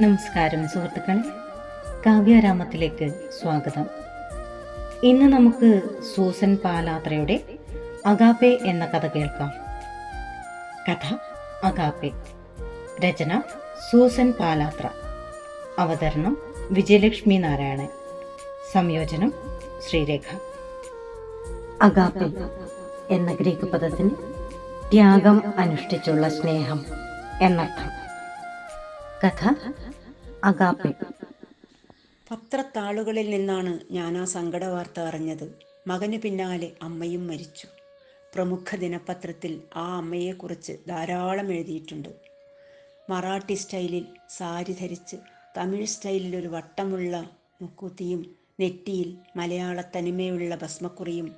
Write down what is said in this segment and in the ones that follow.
നമസ്കാരം സുഹൃത്തുക്കളെ. കാവ്യാരാമത്തിലേക്ക് സ്വാഗതം. ഇന്ന് നമുക്ക് സൂസൻ പാലാത്രയുടെ അഗാപെ എന്ന കഥ കേൾക്കാം. കഥ അഗാപെ. രചന സൂസൻ പാലാത്ര. അവതരണം വിജയലക്ഷ്മി നാരായണൻ. സംയോജനം ശ്രീരേഖ. അഗാപെ എന്ന ഗ്രീക്ക് പദത്തിന് ത്യാഗം അനുഷ്ഠിച്ചുള്ള സ്നേഹം എന്നർത്ഥം. കഥ അഗാപ്പെ. പത്രത്താളുകളിൽ നിന്നാണ് ഞാൻ ആ സങ്കട വാർത്ത അറിഞ്ഞത്. മകന് പിന്നാലെ അമ്മയും മരിച്ചു. പ്രമുഖ ദിനപത്രത്തിൽ ആ അമ്മയെക്കുറിച്ച് ധാരാളം എഴുതിയിട്ടുണ്ട്. മറാഠി സ്റ്റൈലിൽ സാരി ധരിച്ച് തമിഴ് സ്റ്റൈലിൽ ഒരു വട്ടമുള്ള മുക്കൂത്തിയും നെറ്റിയിൽ മലയാള തനിമയുള്ള ഭസ്മക്കുറിയും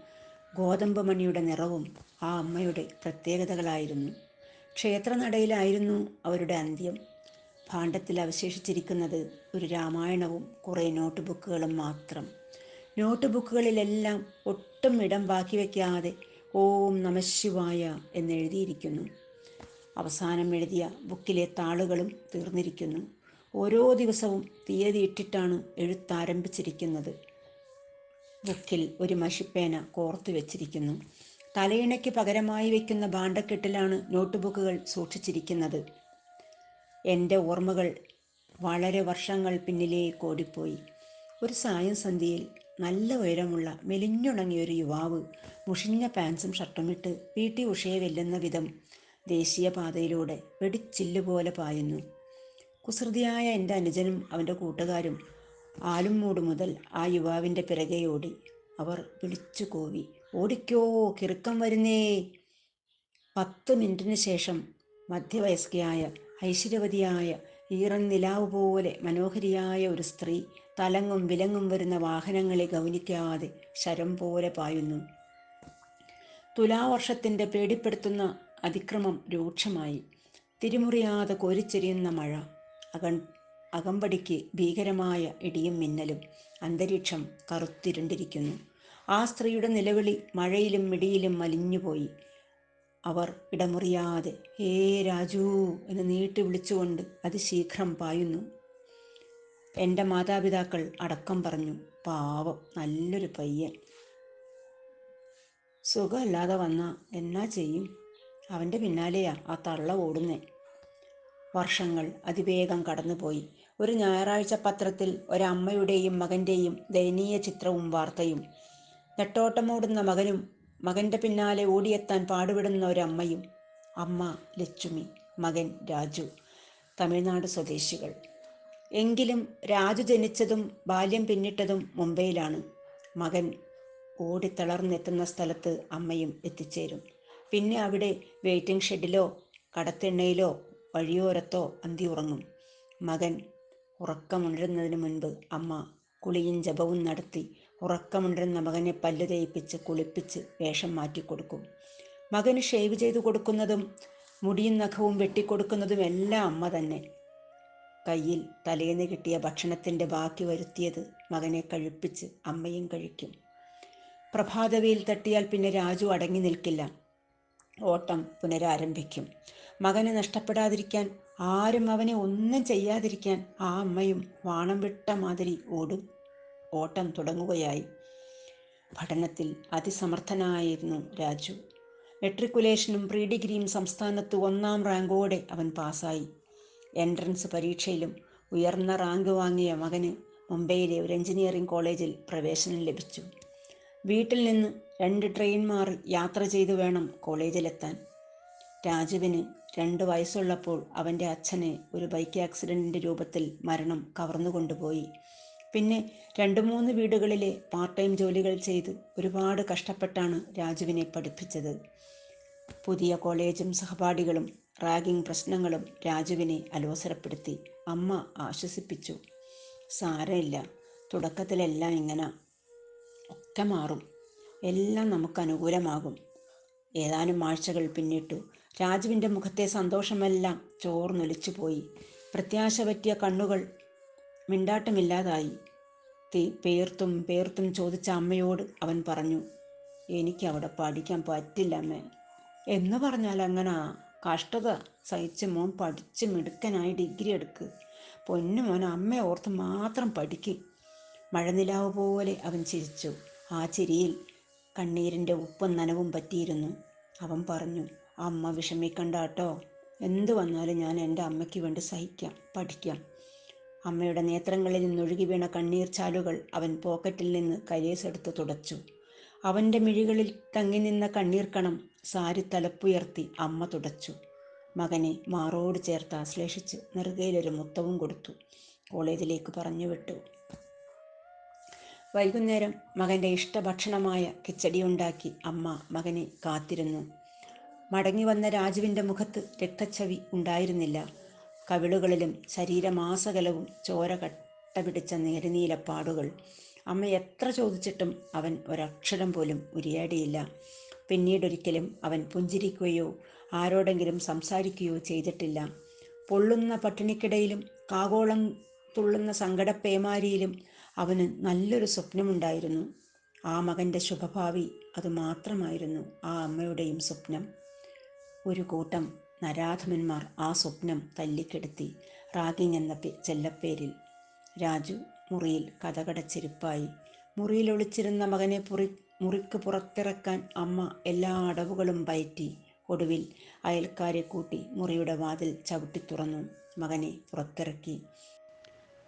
ഗോതമ്പ് മണിയുടെ നിറവും ആ അമ്മയുടെ പ്രത്യേകതകളായിരുന്നു. ക്ഷേത്രനടയിലായിരുന്നു അവരുടെ അന്ത്യം. ഭാണ്ഡത്തിൽ അവശേഷിച്ചിരിക്കുന്നത് ഒരു രാമായണവും കുറേ നോട്ട് ബുക്കുകളും മാത്രം. നോട്ട് ബുക്കുകളിലെല്ലാം ഒട്ടും ഇടം ബാക്കി വയ്ക്കാതെ ഓം നമശിവായ എന്നെഴുതിയിരിക്കുന്നു. അവസാനം എഴുതിയ ബുക്കിലെ താളുകളും തീർന്നിരിക്കുന്നു. ഓരോ ദിവസവും തീയതി ഇട്ടിട്ടാണ് എഴുത്താരംഭിച്ചിരിക്കുന്നത്. ബുക്കിൽ ഒരു മഷിപ്പേന കോർത്തു വെച്ചിരിക്കുന്നു. തലയിണയ്ക്ക് പകരമായി വയ്ക്കുന്ന ഭാണ്ഡക്കെട്ടിലാണ് നോട്ട് ബുക്കുകൾ സൂക്ഷിച്ചിരിക്കുന്നത്. എന്റെ ഓർമ്മകൾ വളരെ വർഷങ്ങൾ പിന്നിലേക്ക് ഓടിപ്പോയി. ഒരു സായം സന്ധ്യയിൽ നല്ല ഉയരമുള്ള മെലിഞ്ഞുണങ്ങിയ ഒരു യുവാവ് മുഷിഞ്ഞ പാൻസും ഷർട്ടുമിട്ട് പി ടി ഉഷയെ വെല്ലുന്ന വിധം ദേശീയപാതയിലൂടെ വെടിച്ചില്ല് പോലെ പായുന്നു. കുസൃതിയായ എന്റെ അനുജനും അവന്റെ കൂട്ടുകാരും ആലുംമൂട് മുതൽ ആ യുവാവിന്റെ പിറകെ ഓടി. അവർ വിളിച്ചു കോവി ഓടിക്കോ കിറുക്കം വരുന്നേ. പത്ത് മിനിറ്റിന് ശേഷം മധ്യവയസ്കയായ ഐശ്വര്യവതിയായ ഈറൻ നിലാവ് പോലെ മനോഹരിയായ ഒരു സ്ത്രീ തലങ്ങും വിലങ്ങും വരുന്ന വാഹനങ്ങളെ ഗൗനിക്കാതെ ശരം പോലെ പായുന്നു. തുലാവർഷത്തിന്റെ പേടിപ്പെടുത്തുന്ന അതിക്രമം രൂക്ഷമായി. തിരിമുറിയാതെ കോരിച്ചെരിയുന്ന മഴ അകൺ അകമ്പടിക്ക് ഭീകരമായ ഇടിയും മിന്നലും അന്തരീക്ഷം കറുത്തിരുണ്ടിരിക്കുന്നു. ആ സ്ത്രീയുടെ നിലവിളി മഴയിലും മിടിയിലും മലിഞ്ഞുപോയി. അവർ ഇടമുറിയാതെ ഹേ രാജു എന്ന് നീട്ടി വിളിച്ചുകൊണ്ട് അതിശീഘ്രം പായുന്നു. എന്റെ മാതാപിതാക്കൾ അടക്കം പറഞ്ഞു പാവം നല്ലൊരു പയ്യൻ. സുഖമല്ലാതെ വന്ന എന്നാ ചെയ്യും? അവന്റെ പിന്നാലെയാ ആ തള്ള ഓടുന്നേ. വർഷങ്ങൾ അതിവേഗം കടന്നുപോയി. ഒരു ഞായറാഴ്ച പത്രത്തിൽ ഒരമ്മയുടെയും മകന്റെയും ദയനീയ ചിത്രവും വാർത്തയും നെട്ടോട്ടമോടുന്ന മകനും മകന്റെ പിന്നാലെ ഓടിയെത്താൻ പാടുപെടുന്ന ഒരമ്മയും അമ്മ ലക്ഷ്മി മകൻ രാജു തമിഴ്നാട് സ്വദേശികൾ. എങ്കിലും രാജു ജനിച്ചതും ബാല്യം പിന്നിട്ടതും മുംബൈയിലാണ്. മകൻ ഓടിത്തളർന്നെത്തുന്ന സ്ഥലത്ത് അമ്മയും എത്തിച്ചേരും. പിന്നെ അവിടെ വെയിറ്റിംഗ് ഷെഡിലോ കടത്തെണ്ണയിലോ വഴിയോരത്തോ അന്തി ഉറങ്ങും. മകൻ ഉറക്കമുണരുന്നതിന് മുൻപ് അമ്മ കുളിയും ജപവും നടത്തി ഉറക്കമുണ്ടെന്ന മകനെ പല്ലു തേയിപ്പിച്ച് കുളിപ്പിച്ച് വേഷം മാറ്റിക്കൊടുക്കും. മകന് ഷേവ് ചെയ്തു കൊടുക്കുന്നതും മുടിയും നഖവും വെട്ടിക്കൊടുക്കുന്നതും എല്ലാം അമ്മ തന്നെ. കയ്യിൽ തലേന്ന് കിട്ടിയ ഭക്ഷണത്തിന്റെ ബാക്കി വരുത്തിയത് മകനെ കഴിപ്പിച്ച് അമ്മയും കഴിക്കും. പ്രഭാതവയിൽ തട്ടിയാൽ പിന്നെ രാജു അടങ്ങി നിൽക്കില്ല. ഓട്ടം പുനരാരംഭിക്കും. മകനെ നഷ്ടപ്പെടാതിരിക്കാൻ ആരും അവനെ ഒന്നും ചെയ്യാതിരിക്കാൻ ആ അമ്മയും വാണം വിട്ട മാതിരി ഓടും. ഓട്ടം തുടങ്ങുകയായി. പഠനത്തിൽ അതിസമർത്ഥനായിരുന്നു രാജു. മെട്രിക്കുലേഷനും പ്രീ ഡിഗ്രിയും സംസ്ഥാനത്ത് ഒന്നാം റാങ്കോടെ അവൻ പാസ്സായി. എൻട്രൻസ് പരീക്ഷയിലും ഉയർന്ന റാങ്ക് വാങ്ങിയ മകന് മുംബൈയിലെ ഒരു എഞ്ചിനീയറിംഗ് കോളേജിൽ പ്രവേശനം ലഭിച്ചു. വീട്ടിൽ നിന്ന് രണ്ട് ട്രെയിൻ മാറി യാത്ര ചെയ്തു വേണം കോളേജിലെത്താൻ. രാജുവിന് രണ്ട് വയസ്സുള്ളപ്പോൾ അവന്റെ അച്ഛനെ ഒരു ബൈക്ക് ആക്സിഡന്റിന്റെ രൂപത്തിൽ മരണം കവർന്നുകൊണ്ടുപോയി. പിന്നെ രണ്ട് മൂന്ന് വീടുകളിലെ പാർട്ട് ടൈം ജോലികൾ ചെയ്ത് ഒരുപാട് കഷ്ടപ്പെട്ടാണ് രാജുവിനെ പഠിപ്പിച്ചത്. പുതിയ കോളേജും സഹപാഠികളും റാഗിംഗ് പ്രശ്നങ്ങളും രാജുവിനെ അലോസരപ്പെടുത്തി. അമ്മ ആശ്വസിപ്പിച്ചു. സാരമില്ല തുടക്കത്തിലെല്ലാം ഇങ്ങനെ ഒക്കെ മാറും. എല്ലാം നമുക്ക് അനുകൂലമാകും. ഏതാനും ആഴ്ചകൾ പിന്നിട്ടു രാജുവിന്റെ മുഖത്തെ സന്തോഷമെല്ലാം ചോർന്നൊലിച്ചു പോയി പ്രത്യാശ പറ്റിയ കണ്ണുകൾ മിണ്ടാട്ടമില്ലാതായി. പേർത്തും പേർത്തും ചോദിച്ച അമ്മയോട് അവൻ പറഞ്ഞു എനിക്ക് അവിടെ പഠിക്കാൻ പറ്റില്ല അമ്മേ. എന്ന് പറഞ്ഞാൽ അങ്ങനാ കഷ്ടത. സഹിച്ച് മോൻ പഠിച്ച് മിടുക്കനായി ഡിഗ്രി എടുക്ക്. പൊന്നു മോൻ അമ്മയെ ഓർത്ത് മാത്രം പഠിക്ക്. മഴനിലാവ് പോലെ അവൻ ചിരിച്ചു. ആ ചിരിയിൽ കണ്ണീരിന്റെ ഉപ്പും നനവും പറ്റിയിരുന്നു. അവൻ പറഞ്ഞു അമ്മ വിഷമിക്കണ്ട കേട്ടോ. എന്തു വന്നാലും ഞാൻ എന്റെ അമ്മയ്ക്ക് വേണ്ടി സഹിക്കാം പഠിക്കാം. അമ്മയുടെ നേത്രങ്ങളിൽ നിന്നൊഴുകി വീണ കണ്ണീർ ചാലുകൾ അവൻ പോക്കറ്റിൽ നിന്ന് കരേസെടുത്ത് തുടച്ചു. അവന്റെ മിഴികളിൽ തങ്ങി നിന്ന കണ്ണീർ കണം സാരി തലപ്പുയർത്തി അമ്മ തുടച്ചു. മകനെ മാറോട് ചേർത്ത് ആശ്ലേഷിച്ച് നെറുകയിലൊരു മുത്തവും കൊടുത്തു. കോളേജിലേക്ക് പറഞ്ഞു വിട്ടു. വൈകുന്നേരം മകന്റെ ഇഷ്ടഭക്ഷണമായ കിച്ചടി ഉണ്ടാക്കി അമ്മ മകനെ കാത്തിരുന്നു. മടങ്ങി വന്ന രാജുവിന്റെ മുഖത്ത് രക്തച്ചവി ഉണ്ടായിരുന്നില്ല. കവിളുകളിലും ശരീരമാസകലവും ചോര കട്ട പിടിച്ച നേരുനീലപ്പാടുകൾ. അമ്മ എത്ര ചോദിച്ചിട്ടും അവൻ ഒരക്ഷരം പോലും ഉരിയാടിയില്ല. പിന്നീടൊരിക്കലും അവൻ പുഞ്ചിരിക്കുകയോ ആരോടെങ്കിലും സംസാരിക്കുകയോ ചെയ്തിട്ടില്ല. പൊള്ളുന്ന പട്ടിണിക്കിടയിലും കാകോളം തുള്ളുന്ന സങ്കടപ്പേമാരിയിലും അവന് നല്ലൊരു സ്വപ്നമുണ്ടായിരുന്നു. ആ മകന്റെ ശുഭഭാവി അത് മാത്രമായിരുന്നു ആ അമ്മയുടെയും സ്വപ്നം. ഒരു കൂട്ടം നരാധമന്മാർ ആ സ്വപ്നം തല്ലിക്കെടുത്തി റാഗിങ് എന്ന പേ- ചെല്ലപ്പേരിൽ. രാജു മുറിയിൽ കഥകടച്ചിരിപ്പായി. മുറിയിൽ ഒളിച്ചിരുന്ന മകനെ പുറി മുറിക്ക് പുറത്തിറക്കാൻ അമ്മ എല്ലാ അടവുകളും പയറ്റി. ഒടുവിൽ അയൽക്കാരെ കൂട്ടി മുറിയുടെ വാതിൽ ചവിട്ടി തുറന്നു. മകനെ പുറത്തിറക്കി.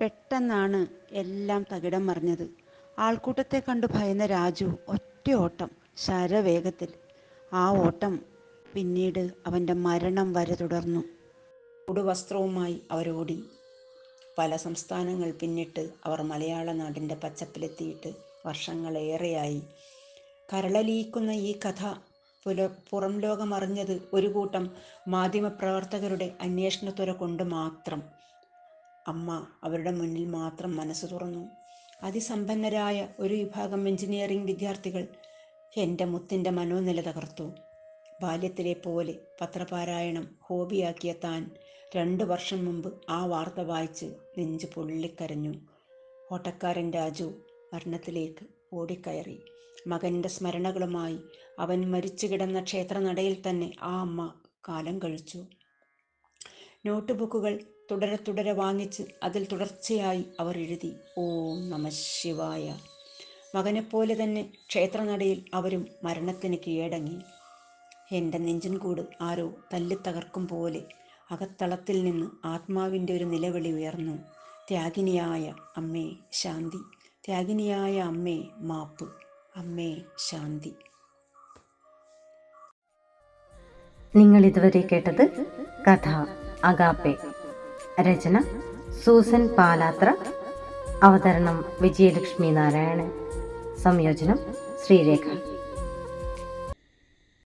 പെട്ടെന്നാണ് എല്ലാം തകിടം മറിഞ്ഞത്. ആൾക്കൂട്ടത്തെ കണ്ടു ഭയന്ന രാജു ഒറ്റ ഓട്ടം ശരവേഗത്തിൽ. ആ ഓട്ടം പിന്നീട് അവന്റെ മരണം വരെ തുടർന്നു. ഉടുവസ്ത്രവുമായി അവരോടി പല സംസ്ഥാനങ്ങൾ പിന്നിട്ട് അവർ മലയാള നാടിന്റെ പച്ചപ്പിലെത്തിയിട്ട് വർഷങ്ങളേറെയായി. കരളലിയിക്കുന്ന ഈ കഥ പുല പുറം ലോകമറിഞ്ഞത് ഒരു കൂട്ടം മാധ്യമപ്രവർത്തകരുടെ അന്വേഷണത്തുര കൊണ്ട് മാത്രം. അമ്മ അവരുടെ മുന്നിൽ മാത്രം മനസ്സ് തുറന്നു. അതിസമ്പന്നരായ ഒരു വിഭാഗം എഞ്ചിനീയറിംഗ് വിദ്യാർത്ഥികൾ എന്റെ മുത്തിന്റെ മനോനില തകർത്തു. ബാല്യത്തിലെ പോലെ പത്രപാരായണം ഹോബിയാക്കിയ താൻ രണ്ട് വർഷം മുമ്പ് ആ വാർത്ത വായിച്ച് നെഞ്ച് പൊള്ളിക്കരഞ്ഞു. ഓട്ടക്കാരൻ രാജു മരണത്തിലേക്ക് ഓടിക്കയറി. മകന്റെ സ്മരണകളുമായി അവൻ മരിച്ചു കിടന്ന ക്ഷേത്രനടയിൽ തന്നെ ആ അമ്മ കാലം കഴിച്ചു. നോട്ട് ബുക്കുകൾ തുടരെ തുടരെ വാങ്ങിച്ച് അതിൽ തുടർച്ചയായി അവർ എഴുതി. ഓം നമ ശിവായ. മകനെപ്പോലെ തന്നെ ക്ഷേത്രനടയിൽ അവരും മരണത്തിന് കീഴടങ്ങി. എന്റെ നെഞ്ചൻകൂട് ആരോ തല്ലിത്തകർക്കും പോലെ അകത്തളത്തിൽ നിന്ന് ആത്മാവിന്റെ ഒരു നിലവിളി ഉയർന്നു. ത്യാഗിനിയായ അമ്മേ ശാന്തി ത്യാഗിനിയായ അമ്മേ മാപ്പ് അമ്മേ ശാന്തി. നിങ്ങൾ ഇതുവരെ കേട്ടത് കഥ അഗാപ്പെ. രചന സൂസൻ പാലാത്ര അവതരണം വിജയലക്ഷ്മി നാരായണൻ. സംയോജനം ശ്രീരേഖ.